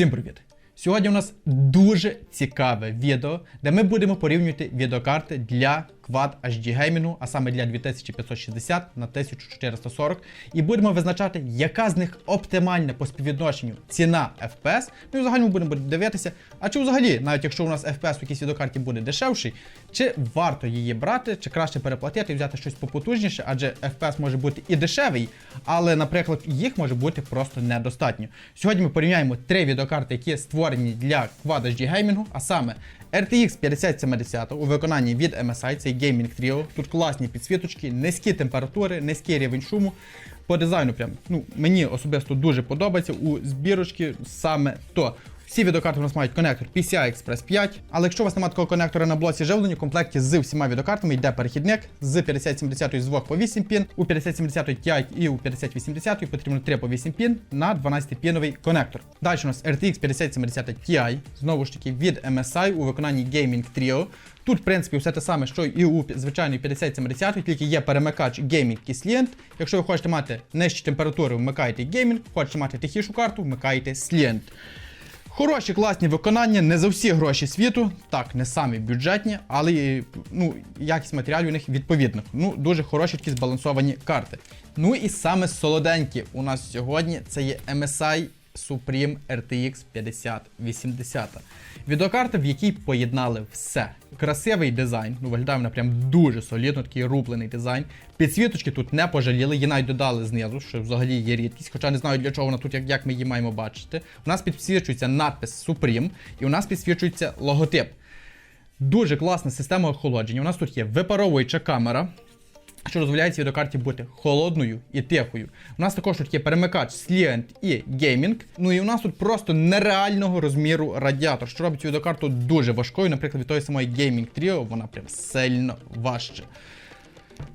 Всім привіт! Сьогодні у нас дуже цікаве відео, де ми будемо порівнювати відеокарти для Quad HD геймінгу, а саме для 2560 на 1440, і будемо визначати, яка з них оптимальна по співвідношенню ціна FPS. Ну і взагалі ми будемо дивитися, а чи взагалі, навіть якщо у нас FPS в якійсь відеокарті буде дешевший, чи варто її брати, чи краще переплатити і взяти щось попотужніше, адже FPS може бути і дешевий, але, наприклад, їх може бути просто недостатньо. Сьогодні ми порівняємо три відеокарти, які створені для Quad HD геймінгу, а саме RTX 5070 у виконанні від MSI, цей Gaming Trio. Тут класні підсвіточки, низькі температури, низький рівень шуму. По дизайну прям, ну, мені особисто дуже подобається у збірочки саме то. Всі відеокарти у нас мають конектор PCI Express 5, але якщо у вас немає такого конектора на блоці живлення, в комплекті з всіма відеокартами йде перехідник з 5070 з 2 по 8 пін, у 5070 Ti і у 5080 потрібно 3 по 8 пін на 12-піновий конектор. Далі у нас RTX 5070 Ti, знову ж таки від MSI у виконанні Gaming Trio. Тут, в принципі, все те саме, що і у звичайної 5070, тільки є перемикач Gaming Kislient. Якщо ви хочете мати нижчі температури, вмикаєте Gaming, хочете мати тихішу карту, вмикаєте Slient. Хороші, класні виконання, не за всі гроші світу, так, не самі бюджетні, але ну, якість матеріалів у них відповідно. Ну, дуже хороші такі збалансовані карти. Ну і саме солоденькі у нас сьогодні це є MSI Supreme RTX 5080. Відеокарта, в якій поєднали все. Красивий дизайн, ну виглядає вона прям дуже солідно, такий рублений дизайн. Підсвіточки тут не пожаліли, її навіть додали знизу, що взагалі є рідкість, хоча не знаю для чого вона тут, як, як ми її маємо бачити. У нас підсвічується надпис Supreme, і у нас підсвічується логотип. Дуже класна система охолодження. У нас тут є випаровуюча камера, що дозволяє цій відеокарті бути холодною і тихою. У нас також тут є перемикач Slient і Gaming. Ну і у нас тут просто нереального розміру радіатор, що робить цю відеокарту дуже важкою. Наприклад, від тої самої Gaming Trio вона прям сильно важче.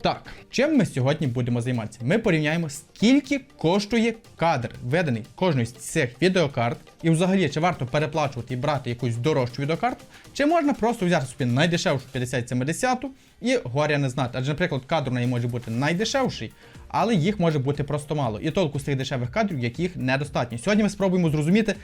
Так, чим ми сьогодні будемо займатися? Ми порівняємо, скільки коштує кадр, введений кожної з цих відеокарт, і взагалі, чи варто переплачувати і брати якусь дорожчу відеокарту, чи можна просто взяти собі найдешевшу 5070 і горя не знати. Адже, наприклад, кадр у неї може бути найдешевший, але їх може бути просто мало. І толку з тих дешевих кадрів, яких недостатньо. Сьогодні ми спробуємо зрозуміти,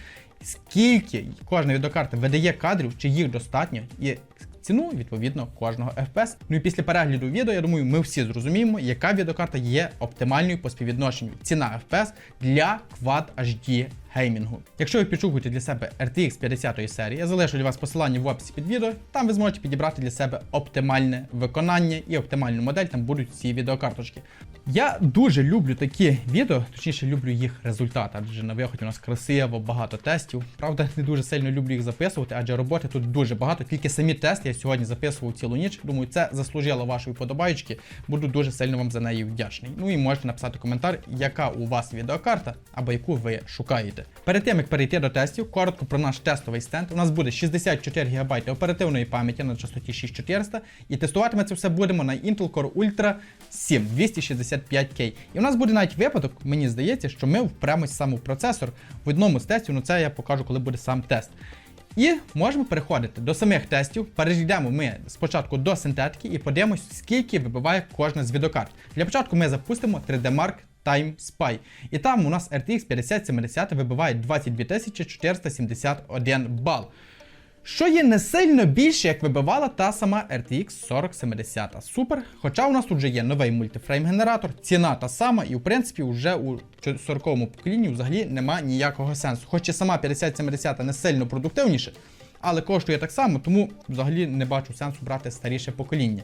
скільки кожна відеокарта видає кадрів, чи їх достатньо, і ціну відповідно кожного FPS. Ну і після перегляду відео, я думаю, ми всі зрозуміємо, яка відеокарта є оптимальною по співвідношенню ціна FPS для Quad HD геймінгу. Якщо ви підшукуєте для себе RTX 50 серії, я залишу для вас посилання в описі під відео, там ви зможете підібрати для себе оптимальне виконання і оптимальну модель, там будуть ці відеокарточки. Я дуже люблю такі відео, точніше люблю їх результат, адже на виході у нас красиво, багато тестів. Правда, не дуже сильно люблю їх записувати, адже роботи тут дуже багато. Тільки самі тести я сьогодні записував цілу ніч. Думаю, це заслужило вашої подобаючки. Буду дуже сильно вам за неї вдячний. Ну і можете написати коментар, яка у вас відеокарта або яку ви шукаєте. Перед тим як перейти до тестів, коротко про наш тестовий стенд. У нас буде 64 ГБ оперативної пам'яті на частоті 6400, і тестувати ми це все будемо на Intel Core Ultra 7 265K. І у нас буде навіть випадок, мені здається, що ми впремось саме в процесор в одному з тестів, ну це я покажу, коли буде сам тест. І можемо переходити до самих тестів. Перейдемо ми спочатку до синтетики і подивимось, скільки вибиває кожна з відеокарт. Для початку ми запустимо 3D Mark Time Spy. І там у нас RTX 5070 вибиває 22 471 бал. Що є не сильно більше, як вибивала та сама RTX 4070 Супер. Хоча у нас тут вже є новий мультифрейм-генератор, ціна та сама, і в принципі вже у 40-му поколінні взагалі нема ніякого сенсу. Хоч і сама 5070 не сильно продуктивніше, але коштує так само, тому взагалі не бачу сенсу брати старіше покоління.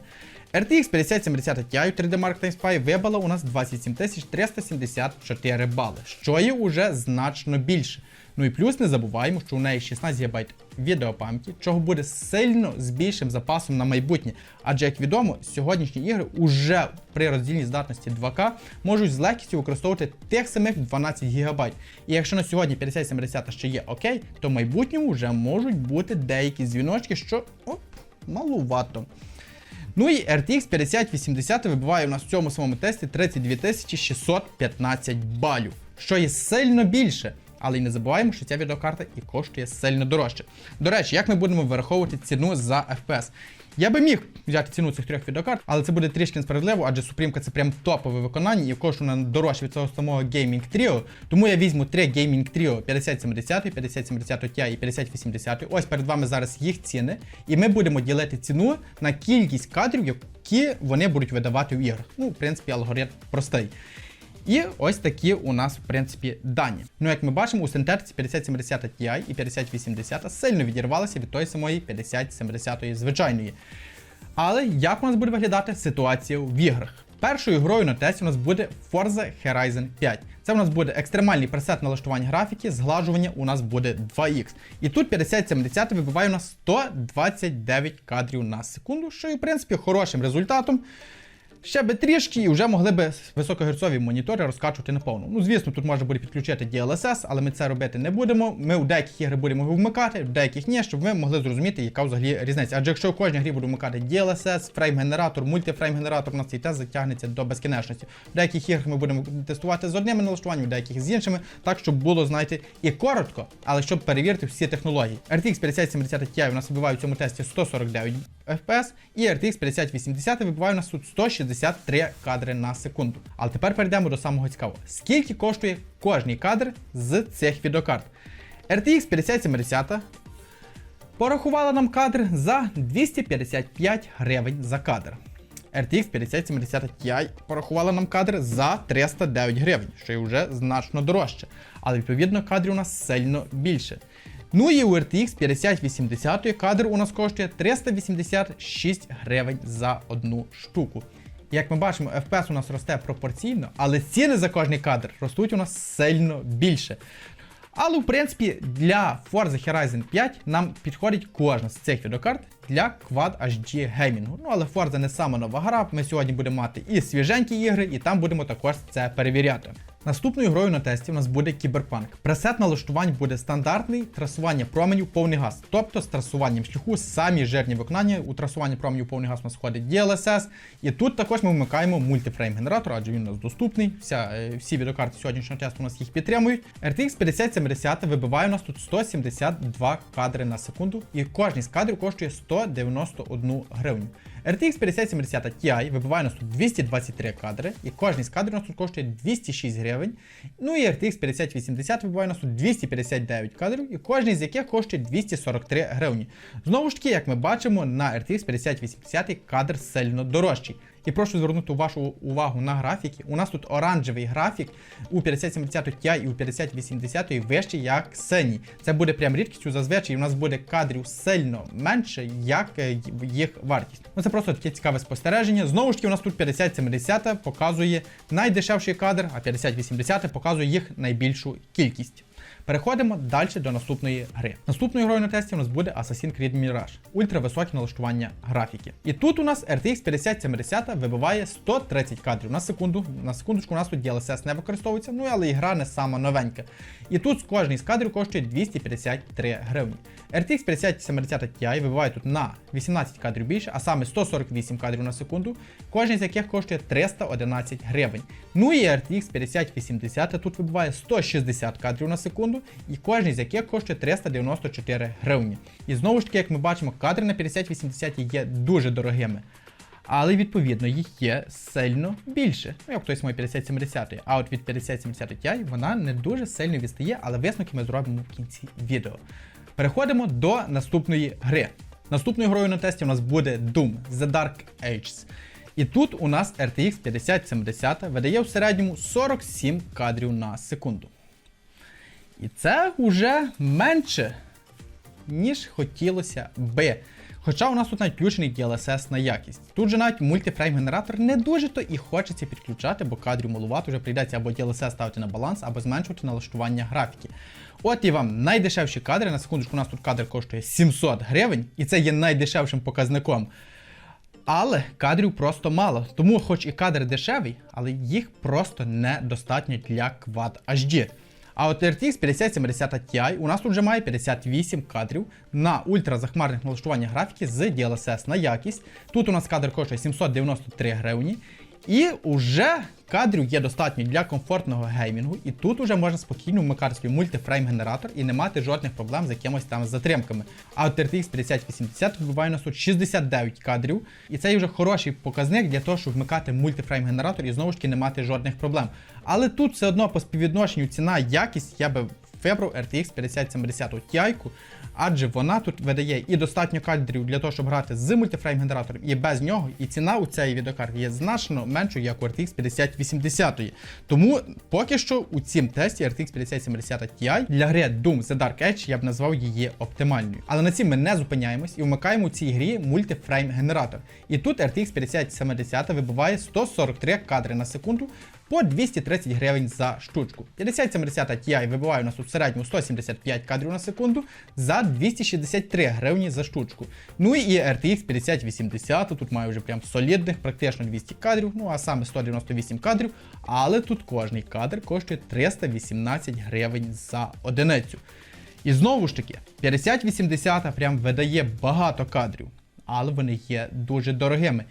RTX 5070 Ti у 3D Mark Time Spy вибила у нас 27 374 бали, що є уже значно більше. Ну і плюс не забуваємо, що у неї 16 ГБ відеопам'яті, чого буде сильно з більшим запасом на майбутнє. Адже, як відомо, сьогоднішні ігри уже при роздільній здатності 2К можуть з легкістю використовувати тих самих 12 ГБ. І якщо на сьогодні 5070 ще є окей, то в майбутньому вже можуть бути деякі дзвіночки, що оп, малувато. Ну і RTX 5080 вибиває у нас в цьому самому тесті 32 615 балів, що є сильно більше. але й не забуваємо, що ця відеокарта і коштує сильно дорожче. До речі, як ми будемо вираховувати ціну за FPS? Я би міг взяти ціну цих трьох відеокарт, але це буде трішки несправедливо, адже Supreme це прям топове виконання і коштує вона дорожче від цього самого Gaming Trio. Тому я візьму три Gaming Trio 5070, 5070 Ti і 5080. Ось перед вами зараз їх ціни. І ми будемо ділити ціну на кількість кадрів, які вони будуть видавати в іграх. Ну, в принципі, алгоритм простий. І ось такі у нас, в принципі, дані. Ну, як ми бачимо, у синтетиці 5070 Ti і 5080 сильно відірвалися від тої самої 5070 звичайної. Але як у нас буде виглядати ситуація в іграх? Першою грою на тесті у нас буде Forza Horizon 5. Це у нас буде екстремальний пресет налаштування графіки, зглажування у нас буде 2х. І тут 5070 вибиває у нас 129 кадрів на секунду, що в принципі, хорошим результатом. Ще би трішки і вже могли би високогерцові монітори розкачувати наповну. Ну, звісно, тут можна буде підключити DLSS, але ми це робити не будемо. Ми у деяких ігри будемо його вмикати, в деяких ні, щоб ви могли зрозуміти, яка взагалі різниця. Адже якщо в кожній грі буде вмикати DLSS, фрейм-генератор, мультифрейм-генератор, у нас цей тест затягнеться до безкінечності. В деяких іграх ми будемо тестувати з одними налаштуваннями, в деяких з іншими, так щоб було, знаєте, і коротко, але щоб перевірити всі технології. RTX 5070 Ti у нас вибиває в цьому тесті 149 FPS, і RTX 5080 вибиває у нас тут 163 кадри на секунду. Але тепер перейдемо до самого цікавого. Скільки коштує кожний кадр з цих відеокарт? RTX 5070 порахувала нам кадр за 255 гривень за кадр. RTX 5070 Ti порахувала нам кадр за 309 гривень, що є вже значно дорожче. Але відповідно кадрів у нас сильно більше. Ну і у RTX 5080 кадр у нас коштує 386 гривень за одну штуку. Як ми бачимо, FPS у нас росте пропорційно, але ціни за кожний кадр ростуть у нас сильно більше. Але в принципі для Forza Horizon 5 нам підходить кожна з цих відеокарт для Quad HD геймінгу. Ну але Forza не сама нова гра. Ми сьогодні будемо мати і свіженькі ігри, і там будемо також це перевіряти. Наступною грою на тесті у нас буде Кіберпанк. Пресет налаштувань буде стандартний, трасування променів повний газ. Тобто з трасуванням шляху самі жирні виконання. У трасуванні променів повний газ у нас входить DLSS. І тут також ми вмикаємо мультифрейм генератор, адже він у нас доступний. Вся, е, всі відеокарти сьогоднішнього тесту у нас їх підтримують. RTX 5070 вибиває у нас тут 172 кадри на секунду, і кожний з кадрів коштує 191 гривню. RTX 5070 Ti вибиває нас тут 223 кадри, і кожний з кадрів нас тут коштує 206 гривень. Ну і RTX 5080 вибиває нас тут 259 кадрів, і кожний з яких коштує 243 гривні. Знову ж таки, як ми бачимо, на RTX 5080 кадр сильно дорожчий. І прошу звернути вашу увагу на графіки. У нас тут оранжевий графік у 5070 Ti і у 5080 вищий, як синій. Це буде прям рідкістю зазвичай. У нас буде кадрів сильно менше, як е, їх вартість. Ну це просто таке цікаве спостереження. Знову ж таки, у нас тут 5070 показує найдешевший кадр, а 5080 показує їх найбільшу кількість. Переходимо далі до наступної гри. Наступною грою на тесті у нас буде Assassin's Creed Mirage. Ультрависокі налаштування графіки. І тут у нас RTX 5070 вибиває 130 кадрів на секунду. На секундочку у нас тут DLSS не використовується, ну але і гра не сама новенька. І тут кожний з кадрів коштує 253 гривні. RTX 5070 Ti вибиває тут на 18 кадрів більше, а саме 148 кадрів на секунду, кожен з яких коштує 311 гривень. Ну і RTX 5080 тут вибиває 160 кадрів на секунду, і кожен з яких коштує 394 гривні. І знову ж таки, як ми бачимо, кадри на 5080 є дуже дорогими. Але відповідно їх є сильно більше. Ну, як той самий 5070. А от від 5070 Ti вона не дуже сильно відстає, але висновки ми зробимо в кінці відео. Переходимо до наступної гри. Наступною грою на тесті у нас буде Doom The Dark Ages. І тут у нас RTX 5070 видає в середньому 47 кадрів на секунду. І це вже менше, ніж хотілося би. Хоча у нас тут навіть включений DLSS на якість. Тут же навіть мультифрейм-генератор не дуже то і хочеться підключати, бо кадрів малувато вже прийдеться або DLSS ставити на баланс, або зменшувати налаштування графіки. От і вам найдешевші кадри. На секундочку, у нас тут кадр коштує 700 гривень, і це є найдешевшим показником. Але кадрів просто мало. Тому, хоч і кадр дешевий, але їх просто недостатньо для Quad HD. А от RTX 5070 Ti у нас тут вже має 58 кадрів на ультразахмарних налаштуваннях графіки з DLSS на якість. Тут у нас кадр коштує 793 гривні. І вже кадрів є достатньо для комфортного геймінгу, і тут уже можна спокійно вмикати свій мультифрейм генератор і не мати жодних проблем з якимось там затримками. А от RTX 5080 вибиває у нас тут 69 кадрів, і це вже хороший показник для того, щоб вмикати мультифрейм генератор і знову ж таки не мати жодних проблем. Але тут все одно по співвідношенню ціна якість я би вибрав RTX 5070 Ti, адже вона тут видає і достатньо кадрів для того, щоб грати з мультифрейм генератором і без нього. І ціна у цієї відеокарти є значно меншою, як у RTX 5080. Тому поки що у цім тесті RTX 5070 Ti для гри Doom The Dark Edge я б назвав її оптимальною. Але на цім ми не зупиняємось і вмикаємо у цій грі мультифрейм генератор. І тут RTX 5070 вибиває 143 кадри на секунду по 230 гривень за штучку. 5070 Ti вибиває у нас у середньому 175 кадрів на секунду за 263 гривні за штучку. Ну і RTX 5080 тут має вже прям солідних, практично 200 кадрів, ну а саме 198 кадрів, але тут кожний кадр коштує 318 гривень за одиницю. І знову ж таки, 5080 прям видає багато кадрів, але вони є дуже дорогими.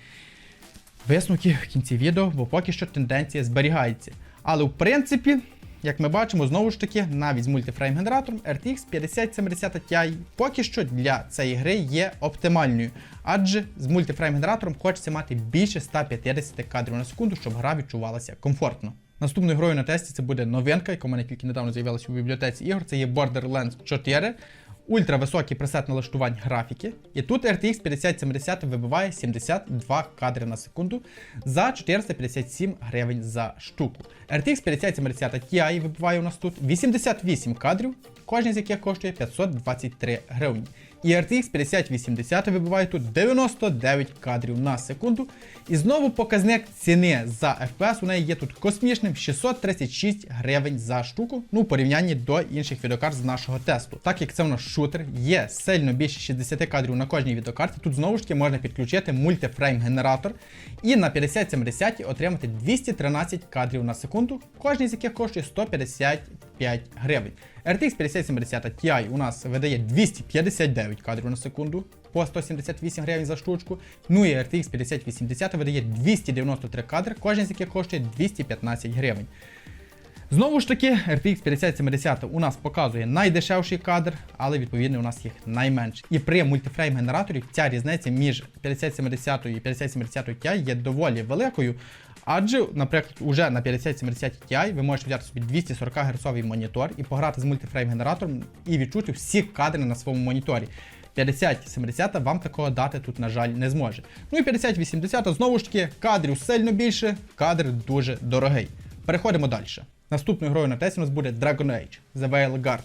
Висновки в кінці відео, бо поки що тенденція зберігається. Але в принципі, як ми бачимо, знову ж таки, навіть з мультифрейм генератором RTX 5070 Ti поки що для цієї гри є оптимальною. Адже з мультифрейм генератором хочеться мати більше 150 кадрів на секунду, щоб гра відчувалася комфортно. Наступною грою на тесті це буде новинка, яка у мене тільки недавно з'явилася у бібліотеці ігор. Це є Borderlands 4. Ультрависокий пресет налаштувань графіки. І тут RTX 5070 вибиває 72 кадри на секунду за 457 гривень за штуку. RTX 5070 Ti вибиває у нас тут 88 кадрів, кожен з яких коштує 523 гривні. І RTX 5080 вибиває тут 99 кадрів на секунду. І знову показник ціни за FPS у неї є тут космічним 636 гривень за штуку, ну у порівнянні до інших відеокарт з нашого тесту. Так як це в нас шутер, є сильно більше 60 кадрів на кожній відеокарті, тут знову ж таки можна підключити мультифрейм генератор і на 5070 отримати 213 кадрів на секунду, кожен з яких коштує 155 гривень. RTX 5070 Ti у нас видає 259 кадрів на секунду по 178 гривень за штучку. Ну і RTX 5080 видає 293 кадри, кожен з яких коштує 215 гривень. Знову ж таки, RTX 5070 у нас показує найдешевший кадр, але відповідно у нас їх найменше. І при мультифрейм генераторі ця різниця між 5070 і 5070 Ti є доволі великою. Адже, наприклад, уже на 5070 Ti ви можете взяти собі 240 Гц монітор і пограти з мультифрейм генератором і відчути всі кадри на своєму моніторі. 5070 вам такого дати тут, на жаль, не зможе. Ну і 5080 знову ж таки кадрів сильно більше, кадр дуже дорогий. Переходимо далі. Наступною грою на тесті у нас буде Dragon Age The Veil Guard.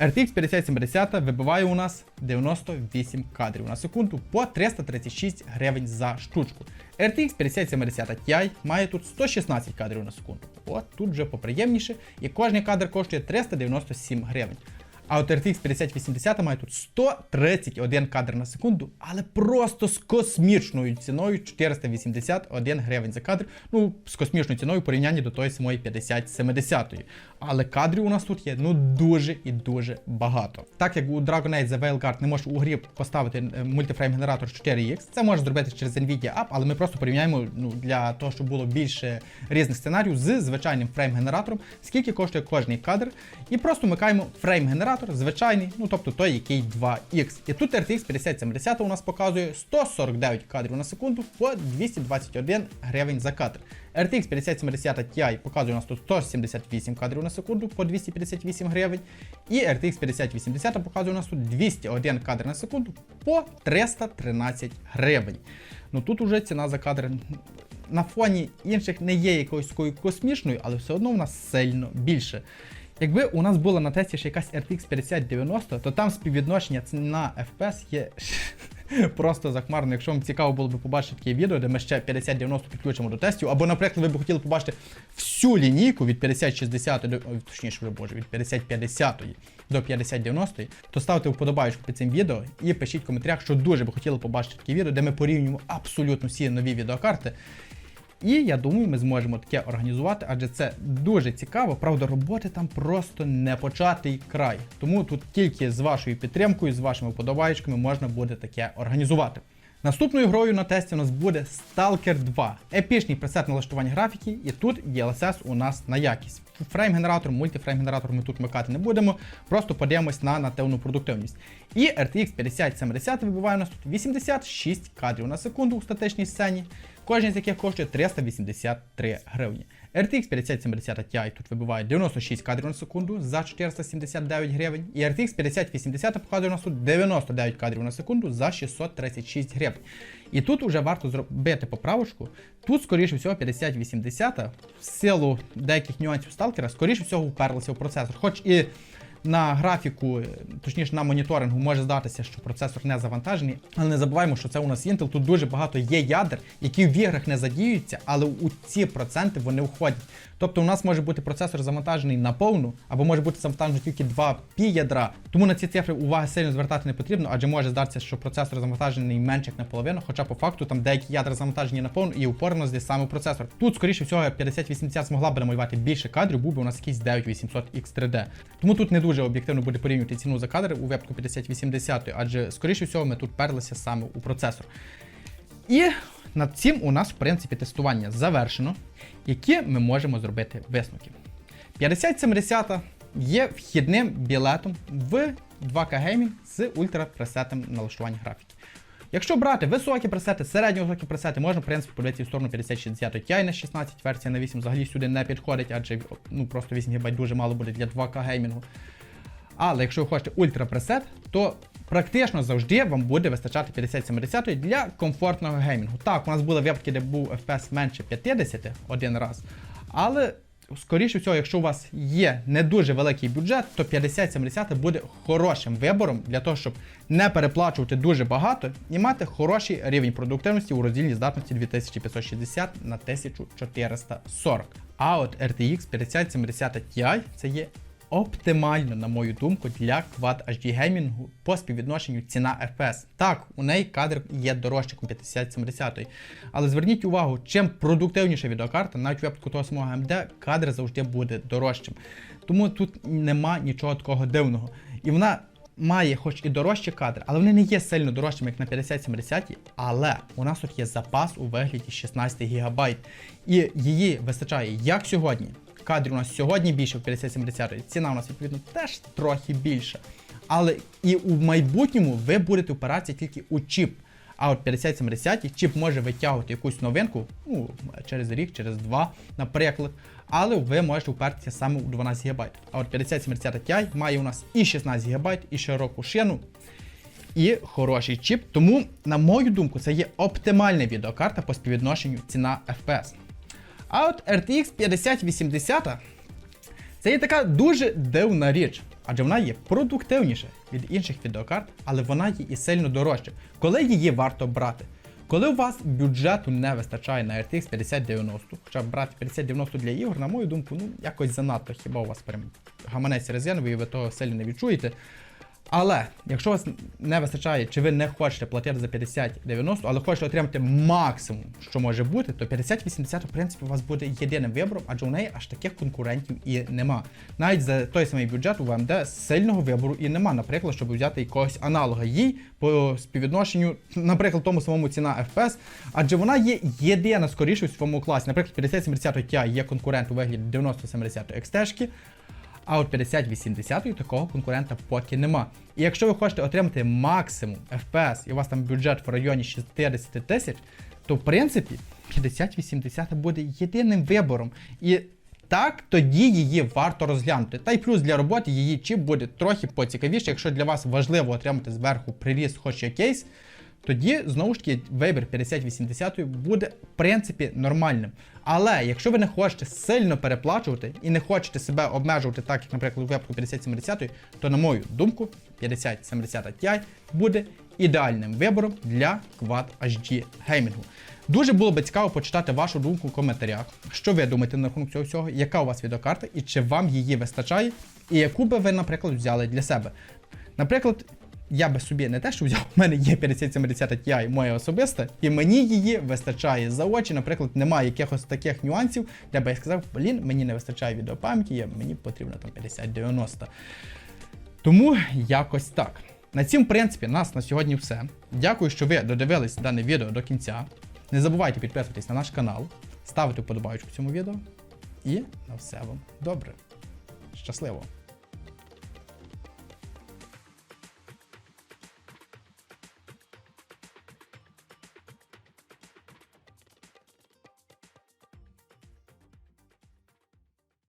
RTX 5070 вибиває у нас 98 кадрів на секунду по 336 гривень за штучку. RTX 5070 Ti має тут 116 кадрів на секунду. От тут вже поприємніше, і кожний кадр коштує 397 гривень. А от RTX 5080 має тут 131 кадр на секунду, але просто з космічною ціною 481 гривень за кадр. Ну, з космічною ціною в порівнянні до тої самої 5070. Але кадрів у нас тут є ну дуже і дуже багато. Так як у Dragon Age The Veilguard не може у грі поставити е, мультифрейм генератор 4X, це може зробити через Nvidia App, але ми просто порівняємо ну, для того, щоб було більше різних сценаріїв з звичайним фрейм-генератором, скільки коштує кожний кадр, і просто вмикаємо фрейм-генератор звичайний, ну тобто той, який 2X. І тут RTX 5070 у нас показує 149 кадрів на секунду по 221 гривень за кадр. RTX 5070 Ti показує у нас тут 178 кадрів на секунду по 258 гривень. І RTX 5080 показує у нас тут 201 кадр на секунду по 313 гривень. Ну тут уже ціна за кадр на фоні інших не є якоюсь такою космічною, але все одно у нас сильно більше. Якби у нас була на тесті ще якась RTX 5090, то там співвідношення ціна FPS є просто захмарно. Якщо вам цікаво було б побачити таке відео, де ми ще 5090 підключимо до тестів, або, наприклад, ви б хотіли побачити всю лінійку від 5060 до точніше, вже боже, від 5050 до 5090, то ставте вподобайку під цим відео і пишіть в коментарях, що дуже би хотіли побачити таке відео, де ми порівнюємо абсолютно всі нові відеокарти. І я думаю, ми зможемо таке організувати, адже це дуже цікаво. Правда, роботи там просто не початий край. Тому тут тільки з вашою підтримкою, з вашими вподобайками можна буде таке організувати. Наступною грою на тесті у нас буде Stalker 2. Епічний пресет налаштування графіки, і тут DLSS у нас на якість. Фрейм-генератор, мультифрейм-генератор ми тут вмикати не будемо, просто подивимось на нативну продуктивність. І RTX 5070 вибиває у нас тут 86 кадрів на секунду у статичній сцені, кожен з яких коштує 383 гривні. RTX 5070 Ti тут вибиває 96 кадрів на секунду за 479 гривень. І RTX 5080 показує у нас тут 99 кадрів на секунду за 636 гривень. І тут вже варто зробити поправочку. Тут, скоріше всього, 5080 в силу деяких нюансів сталкера, скоріше всього, вперлася в процесор. Хоч і на графіку, е, точніше на моніторингу, може здатися, що процесор не завантажений, але не забуваємо, що це у нас Intel. Тут дуже багато є ядер, які в іграх не задіюються, але у ці проценти вони входять. Тобто у нас може бути процесор завантажений на повну, або може бути завантажений тільки 2 пі ядра. Тому на ці цифри уваги сильно звертати не потрібно, адже може здатися, що процесор завантажений менше як наполовину, хоча по факту там деякі ядра завантажені на повну і упорно здесь саме процесор. Тут, скоріше всього, 5080 змогла б намалювати більше кадрів, був би у нас якийсь 9800 X3D. Тому тут не дуже об'єктивно буде порівнювати ціну за кадр у випадку 5080, адже скоріше всього ми тут перлися саме у процесор. І над цим у нас, в принципі, тестування завершено, які ми можемо зробити висновки. 5070 є вхідним білетом в 2К геймінг з ультрапресетом налаштування графіки. Якщо брати високі пресети, середньо високі пресети, можна в принципі подивитися в сторону 5060 Ti на 16, версія на 8 взагалі сюди не підходить, адже ну, просто 8 ГБ дуже мало буде для 2К геймінгу. Але якщо ви хочете ультрапресет, то практично завжди вам буде вистачати 5070 для комфортного геймінгу. Так, у нас були випадки, де був FPS менше 50 один раз. Але, скоріше всього, якщо у вас є не дуже великий бюджет, то 5070 буде хорошим вибором для того, щоб не переплачувати дуже багато і мати хороший рівень продуктивності у роздільній здатності 2560 на 1440. А от RTX 5070 Ti це є оптимально, на мою думку, для Quad HD геймінгу по співвідношенню ціна FPS. Так, у неї кадр є дорожчим 5070, але зверніть увагу, чим продуктивніша відеокарта, навіть в випадку того самого AMD, кадр завжди буде дорожчим. Тому тут нема нічого такого дивного. І вона має хоч і дорожчі кадри, але вони не є сильно дорожчими, як на 5070, але у нас тут є запас у вигляді 16 ГБ. І її вистачає як сьогодні. Кадрів у нас сьогодні більше в 5070, ціна у нас відповідно теж трохи більша. Але і у майбутньому ви будете впиратися тільки у чіп. А от 5070 чіп може витягувати якусь новинку ну, через рік, через два, наприклад. Але ви можете впертися саме у 12 ГБ. А от 5070 Ti має у нас і 16 ГБ, і широку шину, і хороший чіп. Тому, на мою думку, це є оптимальна відеокарта по співвідношенню ціна FPS. А от RTX 5080 це є така дуже дивна річ, адже вона є продуктивніша від інших відеокарт, але вона є і сильно дорожча. Коли її варто брати? Коли у вас бюджету не вистачає на RTX 5090, хоча брати 5090 для ігор, на мою думку, ну якось занадто, хіба у вас прям гаманець резиновий, і ви того сильно не відчуєте. Але якщо вас не вистачає, чи ви не хочете платити за 50-90, але хочете отримати максимум, що може бути, то 50-80 в принципі у вас буде єдиним вибором, адже у неї аж таких конкурентів і нема. Навіть за той самий бюджет у AMD сильного вибору і нема, наприклад, щоб взяти якогось аналога їй по співвідношенню, наприклад, тому самому ціна FPS, адже вона є єдина скоріше у своєму класі. Наприклад, 50-70 Ti є конкурент у вигляді 90-70 XT. А от 50-80 такого конкурента поки нема. І якщо ви хочете отримати максимум FPS і у вас там бюджет в районі 60 тисяч, то в принципі 50-80 буде єдиним вибором. І так, тоді її варто розглянути. Та й плюс для роботи її чіп буде трохи поцікавіше, якщо для вас важливо отримати зверху приріст хоч якийсь. Тоді, знову ж таки, вибір 50-80 буде, в принципі, нормальним. Але якщо ви не хочете сильно переплачувати і не хочете себе обмежувати, так як, наприклад, у випадку 50-70, то, на мою думку, 50-70 Ti буде ідеальним вибором для Quad HD геймінгу. Дуже було би цікаво почитати вашу думку в коментарях, що ви думаєте на рахунок цього всього, яка у вас відеокарта і чи вам її вистачає, і яку би ви, наприклад, взяли для себе. Наприклад, я би собі не те, що взяв, у мене є 5070 Ti моя особиста, і мені її вистачає за очі. Наприклад, немає якихось таких нюансів, де би я сказав, блін, мені не вистачає відеопам'яті, мені потрібно там 5090. Тому якось так. На цім, в принципі, нас на сьогодні все. Дякую, що ви додивились дане відео до кінця. Не забувайте підписуватись на наш канал, ставити вподобайку цьому відео. І на все вам добре. Щасливо!